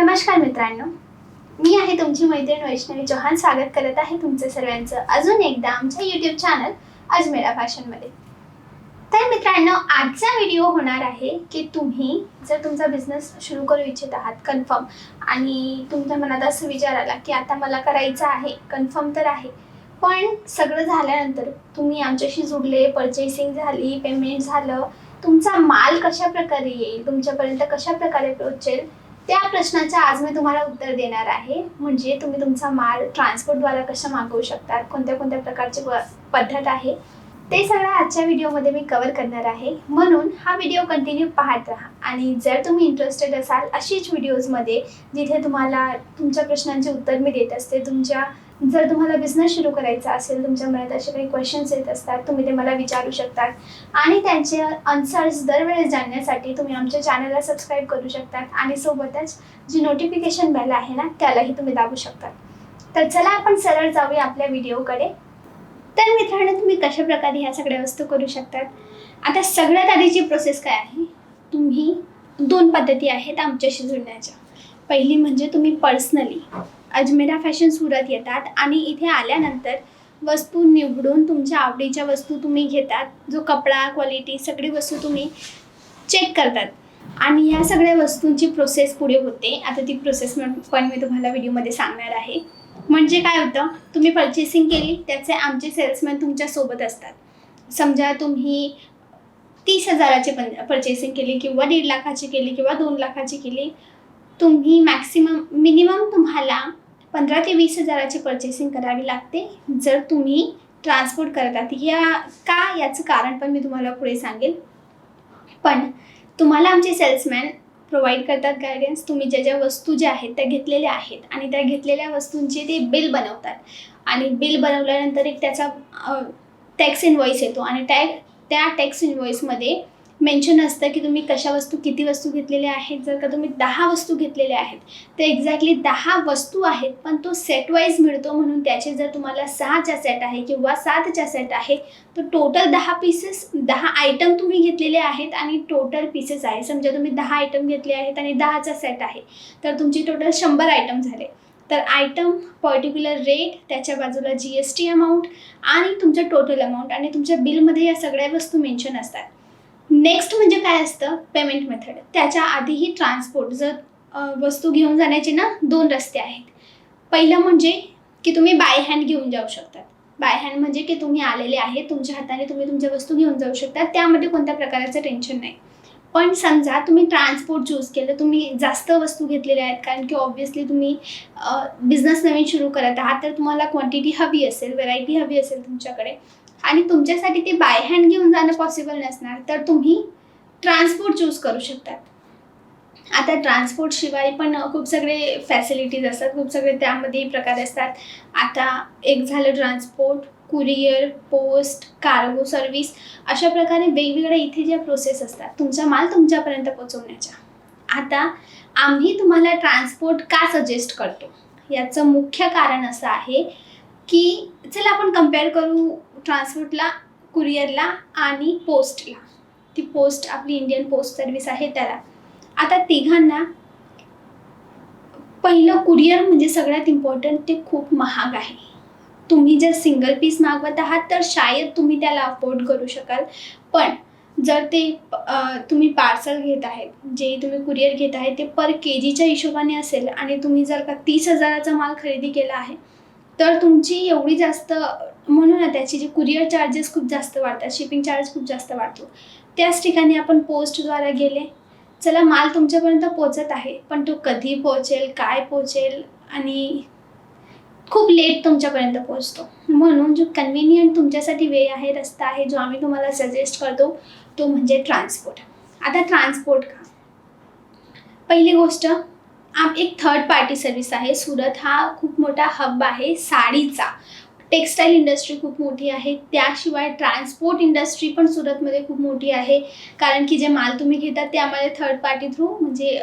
नमस्कार मित्रांनो. मी आहे तुमची मैत्रीण वैष्णवी चौहान. स्वागत करत आहे तुमचं सर्वांचं अजून एकदा आमच्या यूट्यूब चॅनल अजमेरा फॅशनमध्ये तर मित्रांनो आजचा व्हिडिओ होणार आहे की तुम्ही जर तुमचा बिझनेस सुरू करू इच्छित आहात कन्फर्म आणि तुमच्या मनात असं विचार आला की आता मला करायचं आहे कन्फर्म तर आहे. पण सगळं झाल्यानंतर तुम्ही आमच्याशी जुडले परचेसिंग झाली पेमेंट झालं तुमचा माल कशा प्रकारे येईल तुमच्यापर्यंत कशा प्रकारे पोहोचेल त्या प्रश्नाचं आज मी तुम्हाला उत्तर देणार आहे. म्हणजे तुम्ही तुमचा माल ट्रान्सपोर्टद्वारा कशा मागवू शकतात? कोणत्या कोणत्या प्रकारची प- पद्धत आहे? ते सगळं आजच्या व्हिडिओमध्ये मी कवर करणार आहे. म्हणून हा व्हिडिओ कंटिन्यू पाहत राहा. आणि जर तुम्ही इंटरेस्टेड असाल अशीच व्हिडिओजमध्ये जिथे तुम्हाला तुमच्या प्रश्नांचे उत्तर मी देत असते तुमच्या जर तुम्हाला बिझनेस सुरू करायचा असेल तुमच्या मनात असे काही क्वेश्चन्स येत असतात तुम्ही ते मला विचारू शकतात. आणि त्यांचे आन्सर्स दरवेळेस जाणण्यासाठी तुम्ही आमच्या चॅनलला सबस्क्राईब करू शकतात. आणि सोबतच जी नोटिफिकेशन बेल आहे ना त्यालाही तुम्ही दाबू शकतात. तर चला आपण सरळ जाऊया आपल्या व्हिडिओकडे तर मित्रांनो तुम्ही कशाप्रकारे ह्या सगळ्या वस्तू करू शकतात? आता सगळ्यात आधीची प्रोसेस काय आहे? तुम्ही दोन पद्धती आहेत आमच्याशी जुळण्याच्या. पहिली म्हणजे तुम्ही पर्सनली अजमेरा फॅशन सुरत येतात आणि इथे आल्यानंतर वस्तू निवडून तुमच्या आवडीच्या वस्तू तुम्ही घेतात. जो कपडा क्वालिटी सगळी वस्तू तुम्ही चेक करतात. आणि ह्या सगळ्या वस्तूंची प्रोसेस पुढे होते. आता ती प्रोसेस पण मी तुम्हाला व्हिडिओमध्ये सांगणार आहे. म्हणजे काय होतं? तुम्ही पर्चेसिंग केली त्याचे आमचे सेल्समॅन तुमच्यासोबत असतात. समजा तुम्ही तीस हजाराची पण पर्चेसिंग केली किंवा दीड लाखाची केली किंवा दोन लाखाची केली तुम्ही मॅक्सिमम मिनिमम तुम्हाला पंधरा ते वीस हजाराची पर्चेसिंग करावी लागते. जर तुम्ही ट्रान्सपोर्ट करतात या का याचं कारण पण मी तुम्हाला पुढे सांगेल पण तुम्हाला आमचे सेल्समॅन प्रोव्हाइड करतात गायडन्स तुम्ही ज्या ज्या वस्तू ज्या आहेत त्या घेतलेल्या आहेत आणि त्या घेतलेल्या वस्तूंचे ते बिल बनवतात. आणि बिल बनवल्यानंतर एक त्याचा टॅक्स इनवॉईस येतो आणि टॅ त्या टॅक्स इनवॉईसमध्ये मेन्शन असतं की तुम्ही कशा वस्तू किती वस्तू घेतलेल्या आहेत? जर का तुम्ही दहा वस्तू घेतलेल्या आहेत तर एक्झॅक्टली दहा वस्तू आहेत पण तो सेट वाईज मिळतो म्हणून त्याचे जर तुम्हाला सहाच्या सेट आहे किंवा सातच्या सेट आहे तर टोटल दहा पीसेस दहा आयटम तुम्ही घेतलेले आहेत आणि टोटल पीसेस आहे. समजा तुम्ही दहा आयटम घेतले आहेत आणि दहाचा सेट आहे तर तुमची टोटल शंभर आयटम झाले. तर आयटम पर्टिक्युलर रेट त्याच्या बाजूला जी एस टी अमाऊंट आणि तुमचं टोटल अमाऊंट आणि तुमच्या बिलमध्ये या सगळ्या वस्तू मेन्शन असतात. नेक्स्ट म्हणजे काय असतं? पेमेंट मेथड त्याच्या आधीही ट्रान्सपोर्ट जर वस्तू घेऊन जाण्याचे ना दोन रस्ते आहेत. पहिलं म्हणजे की तुम्ही बाय हँड घेऊन जाऊ शकतात. बाय हँड म्हणजे की तुम्ही आलेले आहे तुमच्या हाताने तुम्ही तुमच्या वस्तू घेऊन जाऊ शकता त्यामध्ये कोणत्या प्रकारचं टेन्शन नाही. पण समजा तुम्ही ट्रान्सपोर्ट चूज केलं तुम्ही जास्त वस्तू घेतलेल्या आहेत कारण की ऑब्व्हियसली तुम्ही बिझनेस नवीन सुरू करत आहात तर तुम्हाला क्वांटिटी हवी असेल व्हरायटी हवी असेल तुमच्याकडे. आणि तुमच्यासाठी ते बाय हँड घेऊन जाणं पॉसिबल नसणार तर तुम्ही ट्रान्सपोर्ट चूज करू शकतात. आता ट्रान्सपोर्ट शिवाय पण खूप सगळे फॅसिलिटीज असतात खूप सगळे त्यामध्ये प्रकार असतात. आता एक झालं transport courier post cargo service अशा प्रकारे वेगवेगळ्या इथे ज्या प्रोसेस असतात तुमचा माल तुमच्यापर्यंत पोचवण्याच्या आता आम्ही तुम्हाला ट्रान्सपोर्ट का सजेस्ट करतो? याचं मुख्य कारण असं आहे की चला आपण कंपेअर करू ट्रान्सपोर्टला कुरिअरला आणि पोस्टला. ती पोस्ट आपली इंडियन पोस्ट सर्व्हिस आहे त्याला. आता तिघांना पहिलं कुरिअर म्हणजे सगळ्यात इम्पॉर्टंट ते खूप महाग आहे. तुम्ही जर सिंगल पीस मागवत आहात तर शायद तुम्ही त्याला अफोर्ड करू शकाल. पण जर ते तुम्ही पार्सल घेत आहेत जे तुम्ही कुरिअर घेत आहे ते पर के जीच्या हिशोबाने असेल आणि तुम्ही जर का तीस हजाराचा माल खरेदी केला आहे तर तुमची एवढी जास्त म्हणून ना त्याची जी कुरिअर चार्जेस खूप जास्त वाढतात शिपिंग चार्ज खूप जास्त वाढतो. त्याच ठिकाणी आपण पोस्टद्वारा गेले. चला माल तुमच्यापर्यंत पोचत आहे पण तो कधी पोचेल काय पोचेल आणि खूप लेट तुमच्यापर्यंत पोचतो म्हणून जो कन्व्हिनियंट तुमच्यासाठी वे आहे रस्ता आहे जो आम्ही तुम्हाला सजेस्ट करतो तो म्हणजे ट्रान्सपोर्ट आता ट्रान्सपोर्ट का? पहिली गोष्ट आम एक थर्ड पार्टी सर्व्हिस आहे. सुरत हा खूप मोठा हब आहे साडीचा. टेक्स्टाईल इंडस्ट्री खूप मोठी आहे. त्याशिवाय ट्रान्सपोर्ट इंडस्ट्री पण सुरतमध्ये खूप मोठी आहे. कारण की जे माल तुम्ही घेतात ते आम्हाला थर्ड पार्टी थ्रू म्हणजे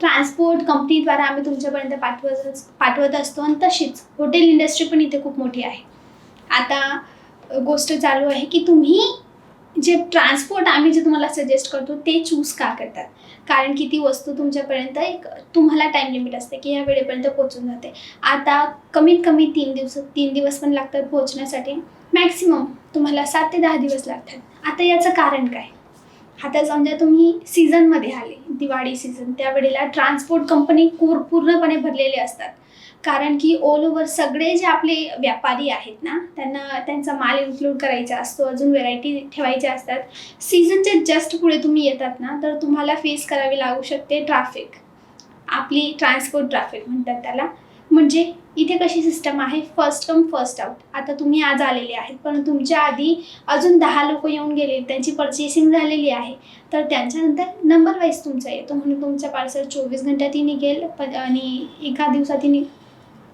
ट्रान्सपोर्ट कंपनीद्वारा आम्ही तुमच्यापर्यंत पाठवत पाठवत असतो आणि तशीच हॉटेल इंडस्ट्री पण इथे खूप मोठी आहे. आता गोष्ट चालू आहे की तुम्ही जे ट्रान्सपोर्ट आम्ही जे तुम्हाला सजेस्ट करतो ते चूज का करतात? कारण की ती वस्तू तुमच्यापर्यंत एक तुम्हाला टाईम लिमिट असते की ह्या वेळेपर्यंत पोहोचून जाते. आता कमीत कमी तीन दिवस तीन दिवस पण लागतात पोहोचण्यासाठी. मॅक्सिमम तुम्हाला सात ते दहा दिवस लागतात. आता याचं कारण काय? आता समजा तुम्ही सीझनमध्ये आले दिवाळी सीझन त्यावेळेला ट्रान्सपोर्ट कंपनी पूर पूर्णपणे भरलेले असतात. कारण की ऑल ओव्हर सगळे जे आपले व्यापारी आहेत ना त्यांना त्यांचा माल इन्क्लूड करायचा असतो अजून व्हेरायटी ठेवायच्या असतात. सीझनच्या जस्ट पुढे तुम्ही येतात ना तर तुम्हाला फेस करावी लागू शकते ट्रॅफिक आपली ट्रान्सपोर्ट ट्रॅफिक म्हणतात त्याला. म्हणजे इथे कशी सिस्टम आहे? फर्स्ट कम फर्स्ट आउट आता तुम्ही आज आलेले आहेत पण तुमच्या आधी अजून दहा लोक येऊन गेले त्यांची पर्चेसिंग झालेली आहे. तर त्यांच्यानंतर नंबर वाईज तुमचा येतो. म्हणून तुमचं पार्सल चोवीस घंट्यातही निघेल पण आणि एका दिवसातही निघ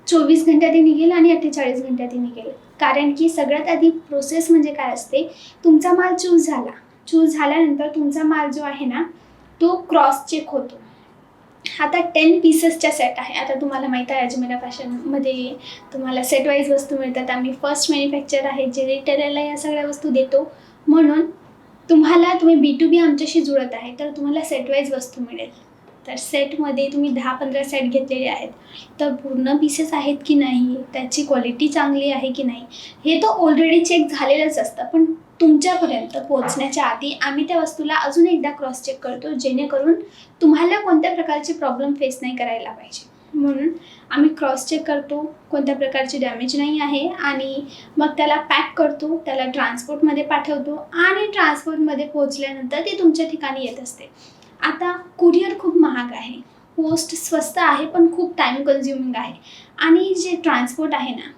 चोवीस घंट्यातही निघेल आणि अठ्ठेचाळीस घंट्यातही निघेल. कारण की सगळ्यात आधी प्रोसेस म्हणजे काय असते? तुमचा माल चूज झाला. चूज झाल्यानंतर तुमचा माल जो आहे ना तो क्रॉस चेक होतो. आता टेन पीसेसच्या सेट आहे. आता तुम्हाला माहीत आहे अजमेरा फॅशनमध्ये तुम्हाला सेट वाईज वस्तू मिळतात. आम्ही फर्स्ट मॅन्युफॅक्चर आहे जे रिटेलरला या सगळ्या वस्तू देतो. म्हणून तुम्हाला तुम्ही बी टू बी आमच्याशी जुळत आहे तर तुम्हाला सेट वाईज वस्तू मिळेल. तर सेटमध्ये तुम्ही दहा पंधरा सेट घेतलेले आहेत. तर पूर्ण पीसेस आहेत की नाही? त्याची क्वालिटी चांगली आहे की नाही? हे तर ऑलरेडी चेक झालेलंच असतं पण तुमच्यापर्यंत पोहोचण्याच्या आधी आम्ही त्या वस्तूला अजून एकदा क्रॉस चेक करतो जेणेकरून तुम्हाला कोणत्या प्रकारचे प्रॉब्लेम फेस नाही करायला पाहिजे. म्हणून आम्ही क्रॉस चेक करतो कोणत्या प्रकारची डॅमेज नाही आहे आणि मग त्याला पॅक करतो त्याला ट्रान्सपोर्टमध्ये पाठवतो आणि ट्रान्सपोर्टमध्ये पोहोचल्यानंतर ती तुमच्या ठिकाणी येत असते. आता कुरिअर खूप महाग आहे. पोस्ट स्वस्त आहे पण खूप टाईम कन्झ्युमिंग आहे. आणि जे ट्रान्सपोर्ट आहे ना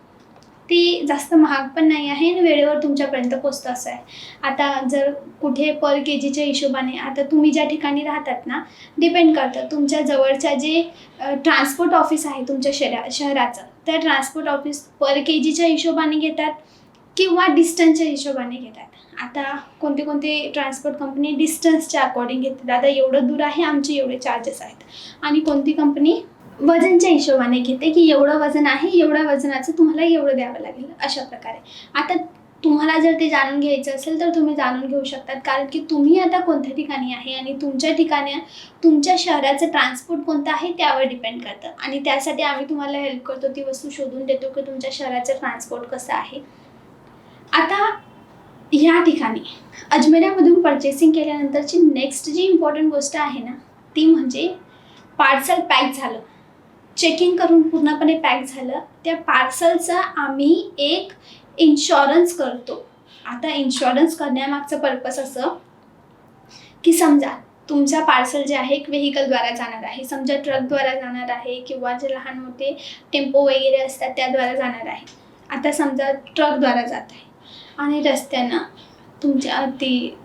ते जास्त महाग पण नाही आहे आणि वेळेवर तुमच्यापर्यंत पोचतं असं आहे. आता जर कुठे पर के जीच्या हिशोबाने आता तुम्ही ज्या ठिकाणी राहतात ना डिपेंड करतं. तुमच्या जवळच्या जे ट्रान्सपोर्ट ऑफिस आहे तुमच्या शहरा शहराचं त्या ट्रान्सपोर्ट ऑफिस पर के जीच्या हिशोबाने घेतात किंवा डिस्टन्सच्या हिशोबाने घेतात. आता कोणते कोणते ट्रान्सपोर्ट कंपनी डिस्टन्सच्या अकॉर्डिंग घेते आता एवढं दूर आहे आमचे एवढे चार्जेस आहेत. आणि कोणती कंपनी वजनच्या हिशोबाने घेते की एवढं वजन आहे एवढ्या वजनाचं तुम्हाला एवढं द्यावं लागेल अशा प्रकारे. आता तुम्हाला जर ते जाणून घ्यायचं असेल तर तुम्ही जाणून घेऊ शकतात. कारण की तुम्ही आता कोणत्या ठिकाणी आहे आणि तुमच्या ठिकाणी तुमच्या शहराचं ट्रान्सपोर्ट कोणतं आहे त्यावर डिपेंड करतं. आणि त्यासाठी आम्ही तुम्हाला हेल्प करतो ती वस्तू शोधून देतो की तुमच्या शहराचं ट्रान्सपोर्ट कसं आहे. ह्या ठिकाणी. अजमेरामधून परचेसिंग केल्यानंतरची नेक्स्ट जी इम्पॉर्टंट गोष्ट आहे ना ती म्हणजे पार्सल पॅक झालं. चेकिंग करून पूर्णपणे पॅक झालं. त्या पार्सलचा आम्ही एक इन्शॉरन्स करतो. आता इन्शॉरन्स करण्यामागचं पर्पज असं की समजा तुमचा पार्सल जे आहे एक व्हेकलद्वारा जाणार आहे. समजा ट्रकद्वारा जाणार आहे किंवा जे लहान मोठे टेम्पो वगैरे असतात त्याद्वारा जाणार आहे. आता समजा ट्रकद्वारा जात आहे. आणि रस्त्यानं तुमच्या ते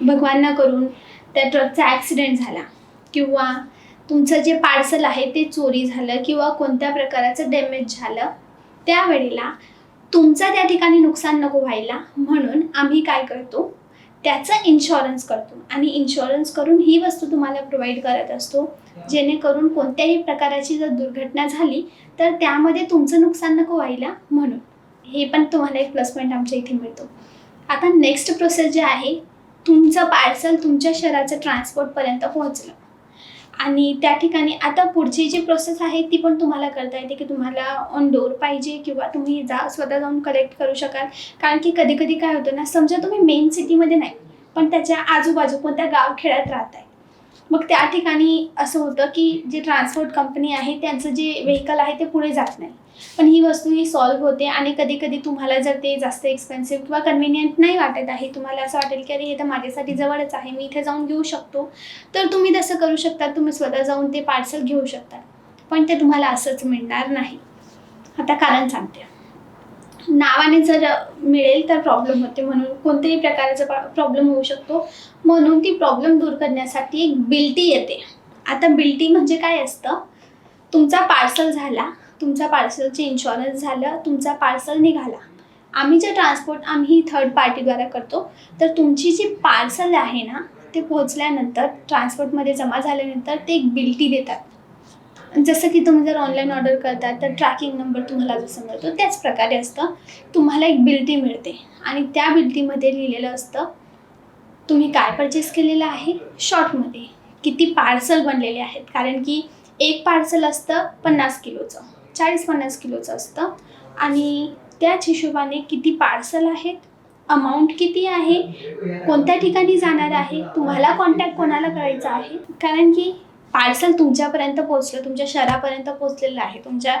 भगवान ना करून त्या ट्रकचा ॲक्सिडेंट झाला. किंवा तुमचं जे पार्सल आहे ते चोरी झालं किंवा कोणत्या प्रकाराचं डॅमेज झालं त्यावेळेला तुमचं त्या ठिकाणी नुकसान नको व्हायला म्हणून आम्ही काय करतो त्याचं इन्शॉरन्स करतो. आणि इन्शॉरन्स करून ही वस्तू तुम्हाला प्रोव्हाइड करत असतो जेणेकरून कोणत्याही प्रकाराची जर दुर्घटना झाली तर त्यामध्ये तुमचं नुकसान नको व्हायला म्हणून. हे पण तुम्हाला एक प्लस पॉईंट आमच्या इथे मिळतो. आता नेक्स्ट प्रोसेस जे आहे तुमचं पार्सल तुमच्या शहराचं ट्रान्सपोर्टपर्यंत पोहोचलं. आणि त्या ठिकाणी आता पुढची जी प्रोसेस आहे ती पण तुम्हाला करता येते की तुम्हाला ऑन डोअर पाहिजे किंवा तुम्ही जा स्वतः जाऊन कलेक्ट करू शकाल. कारण की कधी कधी काय होतं ना समजा तुम्ही मेन सिटीमध्ये नाही पण त्याच्या आजूबाजू कोणत्या गावखेड्यात राहत आहे मग त्या ठिकाणी असं होतं की जे ट्रान्सपोर्ट कंपनी आहे त्यांचं जे व्हेकल आहे ते पुढे जात नाही. पण ही वस्तू ही सॉल्व्ह होते आणि कधी कधी तुम्हाला जर ते जास्त एक्सपेन्सिव्ह किंवा कन्व्हिनियंट नाही वाटत आहे तुम्हाला असं वाटेल की अरे हे तर माझ्यासाठी जवळच आहे मी इथे जाऊन घेऊ शकतो. तर तुम्ही तसं करू शकता तुम्ही स्वतः जाऊन ते पार्सल घेऊ शकता. पण ते तुम्हाला असंच मिळणार नाही. आता कारण सांगते. नावाने जर मिळेल तर प्रॉब्लेम होते. म्हणून कोणत्याही प्रकारचा प्रॉब्लेम होऊ शकतो. म्हणून ती प्रॉब्लेम दूर करण्यासाठी एक बिल्टी येते. आता बिल्टी म्हणजे काय असतं? तुमचा पार्सल झाला तुमचा पार्सलचे इन्शुरन्स झालं तुमचा पार्सल निघाला. आम्ही जे ट्रान्सपोर्ट आम्ही थर्ड पार्टीद्वारा करतो तर तुमची जी पार्सल आहे ना ते पोहोचल्यानंतर ट्रान्सपोर्टमध्ये जमा झाल्यानंतर ते एक बिल्टी देतात. जसं की तुम्ही जर ऑनलाईन ऑर्डर करता तर ट्रॅकिंग नंबर तुम्हाला जसं मिळतो त्याच प्रकारे असतं. तुम्हाला एक बिल्टी मिळते. आणि त्या बिल्टीमध्ये लिहिलेलं असतं तुम्ही काय परचेस केलेलं आहे? शॉर्टमध्ये किती पार्सल बनलेले आहेत? कारण की एक पार्सल असतं पन्नास किलोचं चाळीस पन्नास किलोचं असतं. आणि त्याच हिशोबाने किती पार्सल आहेत? अमाऊंट किती आहे? कोणत्या ठिकाणी जाणार आहे? तुम्हाला कॉन्टॅक्ट कोणाला करायचा आहे? कारण की पार्सल तुमच्यापर्यंत पोचलं तुमच्या शहरापर्यंत पोचलेलं आहे तुमच्या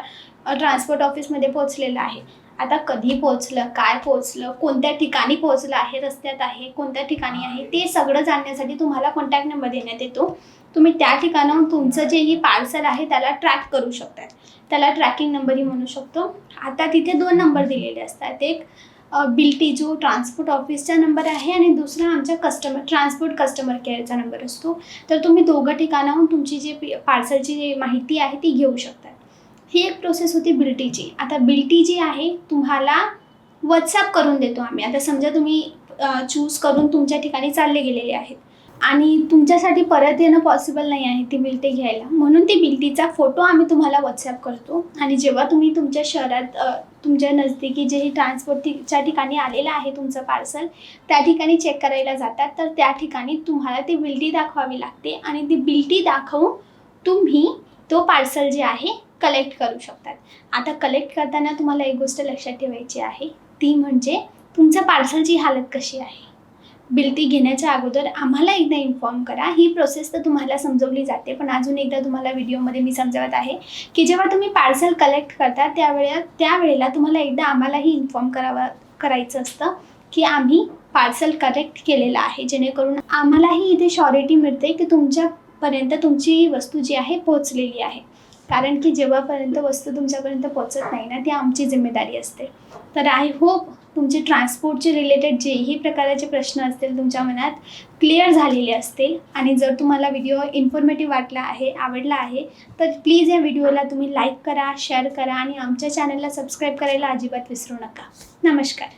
ट्रान्सपोर्ट ऑफिसमध्ये पोचलेलं आहे. आता कधी पोचलं काय पोचलं कोणत्या ठिकाणी पोचलं आहे रस्त्यात आहे कोणत्या ठिकाणी आहे ते सगळं जाणण्यासाठी तुम्हाला कॉन्टॅक्ट नंबर देण्यात येतो. तुम्ही त्या ठिकाणाहून तुमचं जे ही पार्सल आहे त्याला ट्रॅक करू शकतात त्याला ट्रॅकिंग नंबरही म्हणू शकतो. आता तिथे दोन नंबर दिलेले असतात. एक बिल्टी जो ट्रान्सपोर्ट ऑफिसचा नंबर आहे आणि दुसरा आमच्या कस्टमर ट्रान्सपोर्ट कस्टमर केअरचा नंबर असतो. तर तुम्ही दोघं ठिकाणाहून तुमची जी पार्सलची जी माहिती आहे ती घेऊ शकतात ही एक प्रोसेस होती बिल्टीची आता बिल्टी जी आहे तुम्हाला व्हॉट्सॲप करून देतो आम्ही. आता समजा तुम्ही चूज करून तुमच्या ठिकाणी चालले गेलेले आहेत. आणि तुमच्यासाठी परत येणं पॉसिबल नाही आहे ती बिल्टी घ्यायला. म्हणून ती बिल्टीचा फोटो आम्ही तुम्हाला व्हॉट्सॲप करतो. आणि जेव्हा तुम्ही तुमच्या शहरात तुमच्या नजदीकी जे ट्रान्सपोर्टच्या ठिकाणी आलेलं आहे तुमचं पार्सल त्या ठिकाणी चेक करायला जातात. तर त्या ठिकाणी तुम्हाला ती बिल्टी दाखवावी लागते आणि ती बिल्टी दाखवून तुम्ही तो पार्सल जे आहे कलेक्ट करू शकतात. आता कलेक्ट करताना तुम्हाला एक गोष्ट लक्षात ठेवायची आहे. ती म्हणजे तुमचं पार्सलची हालत कशी आहे? बिलती घेण्याच्या अगोदर आम्हाला एकदा इन्फॉर्म करा. ही प्रोसेस तर तुम्हाला समजवली जाते पण अजून एकदा तुम्हाला व्हिडिओमध्ये मी समजवत आहे की जेव्हा तुम्ही पार्सल कलेक्ट करता त्यावेळेला त्यावेळेला तुम्हाला एकदा आम्हालाही इन्फॉर्म करावा करायचं असतं की आम्ही पार्सल कलेक्ट केलेलं आहे. जेणेकरून आम्हालाही इथे शॉरिटी मिळते की तुमच्यापर्यंत तुमची वस्तू जी आहे पोहोचलेली आहे. कारण की जेव्हापर्यंत वस्तू तुमच्यापर्यंत पोहोचत नाही ना ती आमची जिम्मेदारी असते. तर आय होप तुमचे ट्रान्सपोर्टचे रिलेटेड जेही प्रकाराचे प्रश्न असतील तुमच्या मनात क्लिअर झालेले असतील आणि जर तुम्हाला व्हिडिओ इन्फॉर्मेटिव्ह वाटला आहे आवडला आहे तर प्लीज या व्हिडिओला तुम्ही लाईक करा शेअर करा आणि आमच्या चॅनलला सबस्क्राईब करायला अजिबात विसरू नका. नमस्कार.